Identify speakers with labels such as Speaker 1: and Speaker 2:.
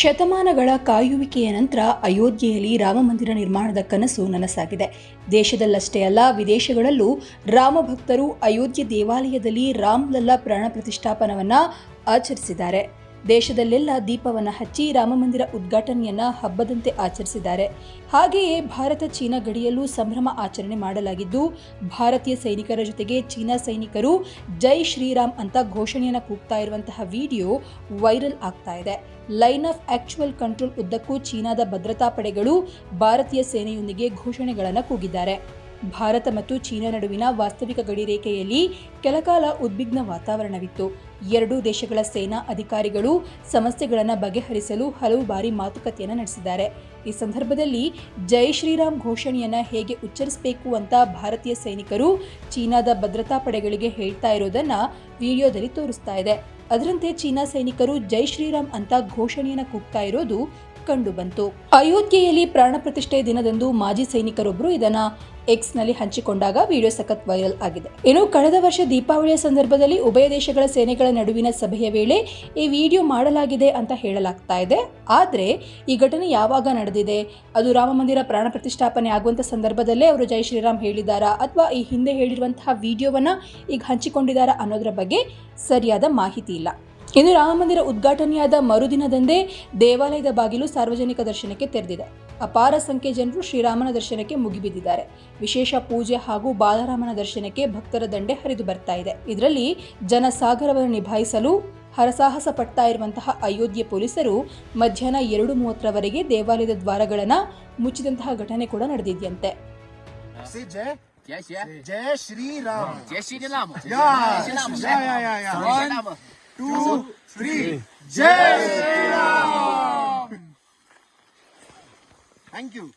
Speaker 1: ಶತಮಾನಗಳ ಕಾಯುವಿಕೆಯ ನಂತರ ಅಯೋಧ್ಯೆಯಲ್ಲಿ ರಾಮಮಂದಿರ ನಿರ್ಮಾಣದ ಕನಸು ನನಸಾಗಿದೆ. ದೇಶದಲ್ಲಷ್ಟೇ ಅಲ್ಲ, ವಿದೇಶಗಳಲ್ಲೂ ರಾಮ ಭಕ್ತರು ಅಯೋಧ್ಯೆ ದೇವಾಲಯದಲ್ಲಿ ರಾಮ್ಲಲ್ಲಾ ಪ್ರಾಣ ಪ್ರತಿಷ್ಠಾಪನವನ್ನ ಆಚರಿಸಿದ್ದಾರೆ. ದೇಶದಲ್ಲೆಲ್ಲ ದೀಪವನ್ನು ಹಚ್ಚಿ ರಾಮಮಂದಿರ ಉದ್ಘಾಟನೆಯನ್ನ ಹಬ್ಬದಂತೆ ಆಚರಿಸಿದ್ದಾರೆ. ಹಾಗೆಯೇ ಭಾರತ ಚೀನಾ ಗಡಿಯಲ್ಲೂ ಸಂಭ್ರಮ ಆಚರಣೆ ಮಾಡಲಾಗಿದ್ದು, ಭಾರತೀಯ ಸೈನಿಕರ ಜೊತೆಗೆ ಚೀನಾ ಸೈನಿಕರು ಜೈ ಶ್ರೀರಾಮ್ ಅಂತ ಘೋಷಣೆಯನ್ನು ಕೂಗ್ತಾ ಇರುವಂತಹ ವಿಡಿಯೋ ವೈರಲ್ ಆಗ್ತಾ ಇದೆ. ಲೈನ್ ಆಫ್ ಆಕ್ಚುವಲ್ ಕಂಟ್ರೋಲ್ ಉದ್ದಕ್ಕೂ ಚೀನಾದ ಭದ್ರತಾ ಪಡೆಗಳು ಭಾರತೀಯ ಸೇನೆಯೊಂದಿಗೆ ಘೋಷಣೆಗಳನ್ನು ಕೂಗಿದ್ದಾರೆ. ಭಾರತ ಮತ್ತು ಚೀನಾ ನಡುವಿನ ವಾಸ್ತವಿಕ ಗಡಿ ರೇಖೆಯಲ್ಲಿ ಕೆಲಕಾಲ ಉದ್ವಿಗ್ನ ವಾತಾವರಣವಿತ್ತು. ಎರಡೂ ದೇಶಗಳ ಸೇನಾ ಅಧಿಕಾರಿಗಳು ಸಮಸ್ಯೆಗಳನ್ನು ಬಗೆಹರಿಸಲು ಹಲವು ಬಾರಿ ಮಾತುಕತೆಯನ್ನು ನಡೆಸಿದ್ದಾರೆ. ಈ ಸಂದರ್ಭದಲ್ಲಿ ಜೈ ಶ್ರೀರಾಮ್ ಘೋಷಣೆಯನ್ನು ಹೇಗೆ ಉಚ್ಚರಿಸಬೇಕು ಅಂತ ಭಾರತೀಯ ಸೈನಿಕರು ಚೀನಾದ ಭದ್ರತಾ ಪಡೆಗಳಿಗೆ ಹೇಳ್ತಾ ಇರೋದನ್ನು ವಿಡಿಯೋದಲ್ಲಿ ತೋರಿಸ್ತಾ ಇದೆ. ಅದರಂತೆ ಚೀನಾ ಸೈನಿಕರು ಜೈ ಶ್ರೀರಾಮ್ ಅಂತ ಘೋಷಣೆಯನ್ನು ಕೂಗ್ತಾ ಇರೋದು ಕಂಡು ಬಂತು. ಅಯೋಧ್ಯೆಯಲ್ಲಿ ಪ್ರಾಣ ಪ್ರತಿಷ್ಠೆ ದಿನದಂದು ಮಾಜಿ ಸೈನಿಕರೊಬ್ಬರು ಇದನ್ನ ಎಕ್ಸ್ನಲ್ಲಿ ಹಂಚಿಕೊಂಡಾಗ ವಿಡಿಯೋ ಸಖತ್ ವೈರಲ್ ಆಗಿದೆ. ಇನ್ನು ಕಳೆದ ವರ್ಷ ದೀಪಾವಳಿಯ ಸಂದರ್ಭದಲ್ಲಿ ಉಭಯ ದೇಶಗಳ ಸೇನೆಗಳ ನಡುವಿನ ಸಭೆಯ ವೇಳೆ ಈ ವಿಡಿಯೋ ಮಾಡಲಾಗಿದೆ ಅಂತ ಹೇಳಲಾಗ್ತಾ ಇದೆ. ಆದ್ರೆ ಈ ಘಟನೆ ಯಾವಾಗ ನಡೆದಿದೆ? ಅದು ರಾಮ ಮಂದಿರ ಪ್ರಾಣ ಪ್ರತಿಷ್ಠಾಪನೆ ಆಗುವಂತ ಸಂದರ್ಭದಲ್ಲೇ ಅವರು ಜೈ ಶ್ರೀರಾಮ್ ಹೇಳಿದಾರಾ ಅಥವಾ ಈ ಹಿಂದೆ ಹೇಳಿರುವಂತಹ ವಿಡಿಯೋವನ್ನ ಈಗ ಹಂಚಿಕೊಂಡಿದ್ದಾರಾ ಅನ್ನೋದರ ಬಗ್ಗೆ ಸರಿಯಾದ ಮಾಹಿತಿ ಇಲ್ಲ. ಇನ್ನು ರಾಮ ಮಂದಿರ ಉದ್ಘಾಟನೆಯಾದ ಮರುದಿನದಂದೇ ದೇವಾಲಯದ ಬಾಗಿಲು ಸಾರ್ವಜನಿಕ ದರ್ಶನಕ್ಕೆ ತೆರೆದಿದೆ. ಅಪಾರ ಸಂಖ್ಯೆ ಜನರು ಶ್ರೀರಾಮನ ದರ್ಶನಕ್ಕೆ ಮುಗಿಬಿದ್ದಿದ್ದಾರೆ. ವಿಶೇಷ ಪೂಜೆ ಹಾಗೂ ಬಾಲರಾಮನ ದರ್ಶನಕ್ಕೆ ಭಕ್ತರ ದಂಡೆ ಹರಿದು ಬರ್ತಾ ಇದೆ. ಇದರಲ್ಲಿ ಜನಸಾಗರವನ್ನು ನಿಭಾಯಿಸಲು ಹರಸಾಹಸ ಪಡ್ತಾ ಇರುವಂತಹ ಅಯೋಧ್ಯೆ ಪೊಲೀಸರು ಮಧ್ಯಾಹ್ನ ಎರಡು ಮೂವತ್ತರವರೆಗೆ ದೇವಾಲಯದ ದ್ವಾರಗಳನ್ನು ಮುಚ್ಚಿದಂತಹ ಘಟನೆ ಕೂಡ ನಡೆದಿದೆಯಂತೆ.
Speaker 2: ಜಯ ಶ್ರೀರಾಮ್.
Speaker 3: ಜಯ Shri
Speaker 2: two, three. Jai Shri Ram! Thank you.